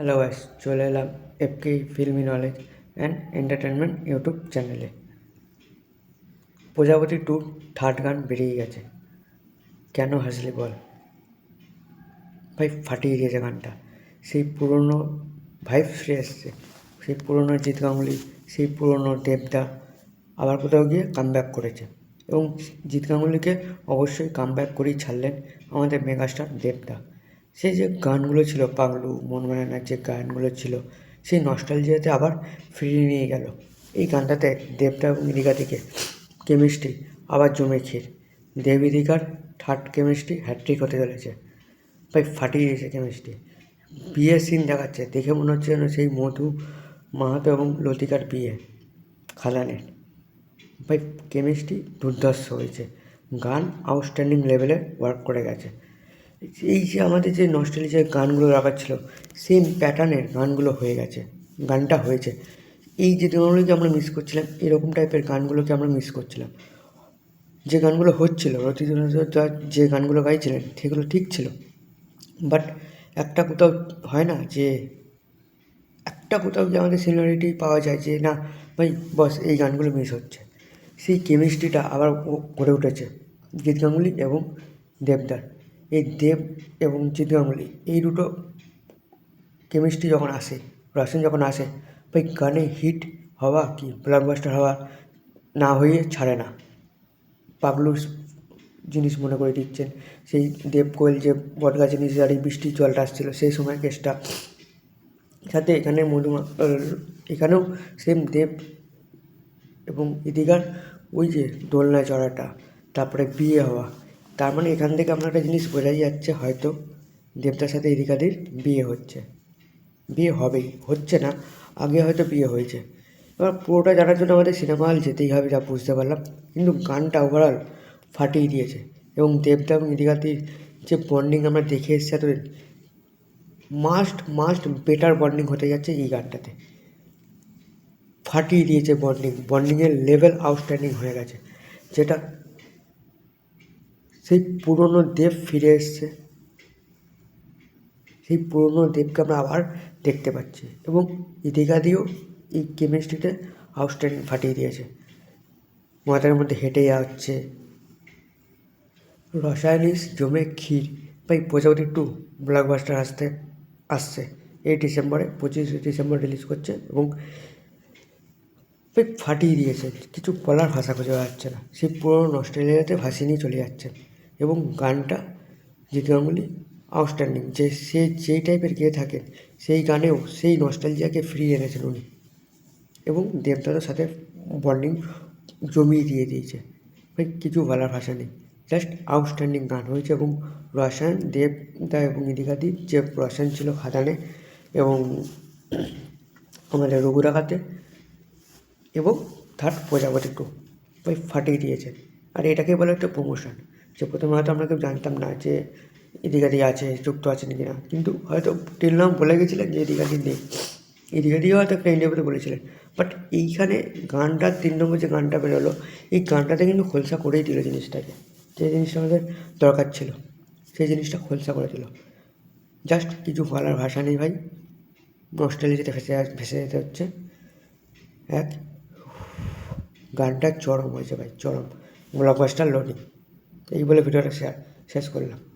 Hello guys চলে এলাম FK filmy knowledge and entertainment YouTube চ্যানেলে প্রজাপতি টু থার্ড গান বেরিয়ে গেছে। কেন হাসলি বল? ভাই ফাটিয়ে দিয়েছে গানটা। সেই পুরনো ভাইব ফিরে এসছে। সেই পুরনো জিৎ গাঙ্গুলি, সেই পুরনো দেবদা আবার কোথাও গিয়ে কামব্যাক করেছে। এবং জিৎ গাঙ্গুলিকে অবশ্যই কামব্যাক করেই ছাড়লেন আমাদের মেগাস্টার দেবদা। সেই যে গানগুলো ছিল, পাগলু, মন মানে যে গানগুলো ছিল, সেই নস্টালজিয়াতে আবার ফিরিয়ে নিয়ে গেল। এই গানটাতে দেবদা এবং থেকে কেমিস্ট্রি আবার জমে ক্ষীর। দেব ইদিকার থার্ড কেমিস্ট্রি হ্যাট্রিক হতে চলেছে। ভাই, ফাটিয়ে দিয়েছে কেমিস্ট্রি বিয়ে সিন দেখাচ্ছে। দেখে মনে হচ্ছে যেন সেই মধু, মাহাতো এবং লতিকার বিয়ে খাদানের ভাই কেমিস্ট্রি দুর্ধর্ষ হয়েছে। গান আউটস্ট্যান্ডিং লেভেলে ওয়ার্ক করে গেছে। এই যে আমাদের যে নস্টালজিয়ার গানগুলো রাখার ছিল সেম প্যাটার্নের গানগুলো হয়ে গেছে, গানটা হয়েছে। এই যে গানগুলোকে আমরা মিস করছিলাম, এরকম টাইপের গানগুলোকে আমরা মিস করছিলাম। যে গানগুলো হচ্ছিল রতিদা যে গানগুলো গাইছিলেন, সেগুলো ঠিক ছিল। বাট একটা কোথাও হয় না যে, একটা কোথাও যে আমাদের সিনিয়রিটি পাওয়া যায় যে, না, ভাই, বস, এই গানগুলো মিস হচ্ছে। সেই কেমিস্ট্রিটা আবার গড়ে উঠেছে জিৎ গাঙ্গুলি এবং দেবদার। এই দেব এবং জিৎ এই দুটো কেমিস্ট্রি যখন আসে রসন যখন আসে, ভাই গানে হিট হওয়া কি ব্লকবাস্টার হওয়া না হয়ে ছাড়ে না। পাগলুর জিনিস মনে করে দিচ্ছেন। সেই দেব কোয়েল যে বট গাছের নিচে দাঁড়িয়ে বৃষ্টির জলটা আসছিল সেই সময় কেসটা। সাথে এখানে মধুমা এখানেও সেম দেব এবং ইদিকার ওই যে দোলনায় চড়াটা, তারপরে বিয়ে হওয়া। তার মানে এখান থেকে আপনার একটা জিনিস বোঝাই যাচ্ছে হয়তো দেবতার সাথে ইদিকাদির বিয়ে হচ্ছে। বিয়ে হবেই, হচ্ছে না, আগে হয়তো বিয়ে হয়েছে। এবার পুরোটা জানার জন্য আমাদের সিনেমা হল যেতেই হবে, যা বুঝতে পারলাম। কিন্তু গানটা ওভারঅল ফাটিয়ে দিয়েছে এবং দেবদা এবং ইদিকাদির যে বন্ডিং আমরা দেখে এসেছি এতদিন মাস্ট মাস্ট বেটার বন্ডিং হতে যাচ্ছে এই গানটাতে। ফাটিয়ে দিয়েছে বন্ডিং বন্ডিংয়ের লেভেল আউটস্ট্যান্ডিং হয়ে গেছে। যেটা সেই পুরনো দেব ফিরে এসছে। সেই পুরনো দেবকে আমরা আবার দেখতে পাচ্ছি এবং ইদিকা দিয়েও এই কেমিস্ট্রিতে আউটস্ট্যান্ডিং ফাটিয়ে দিয়েছে। মাথার মধ্যে হেঁটে যাওয়া হচ্ছে রসায়নিস জমে ক্ষীর ভাই প্রজাপতি টু ব্লকবাস্টার আসতে, আসছে। এই ডিসেম্বরে, পঁচিশে ডিসেম্বর রিলিজ করছে এবং ফাটিয়ে দিয়েছে। কিছু বলার ভাষা খুঁজে যাচ্ছে না। সেই পুরোনো অস্ট্রেলিয়াতে ভাসিয়ে নিয়ে চলে যাচ্ছে। এবং গানটা জিৎ গাঙ্গুলি আউটস্ট্যান্ডিং যে সে, যেই টাইপের গেয়ে থাকেন, সেই গানেও সেই নস্টালজিয়াকে ফিরিয়ে এনেছেন উনি। এবং দেবদাদার সাথে বন্ডিং জমিয়ে দিয়ে দিয়েছে। ভাই, কিছু বলার ভাষা নেই। জাস্ট আউটস্ট্যান্ডিং গান হয়েছে এবং রসায়ন, দেবদা এবং ইদিকাদি যে রসায়ন ছিল খাদানে এবং আমাদের রঘুরাঘাতে এবং থার্ড প্রজাপতি টু ভাই, ফাটিয়ে দিয়েছে। আর এটাকে বলে একটা প্রমোশন যে প্রথমে হয়তো আমরা কেউ জানতাম না যে এদিকাদি আছে, যুক্ত আছে নাকি না কিন্তু হয়তো টিল নাম বলে গেছিলেন যে এদিকাদি নেই। এদিকাদিও হয়তো একটা ইন্ডিয়াতে বলেছিলেন। বাট এইখানে গানটা, তিন নম্বর যে গানটা বেরোলো, এই গানটাতে কিন্তু খোলসা করেই দিল জিনিসটাকে। যে জিনিসটা আমাদের দরকার ছিল, সেই জিনিসটা খোলসা করে দিল। জাস্ট কিছু বলার ভাষা নেই ভাই। নস্টালিজিতে ভেসে ভেসে যেতে হচ্ছে। এক, গানটা চরম হয়েছে ভাই, চরম। Blockbuster loading. এই বলে ভিডিওটা শেয়ার শেষ করলাম।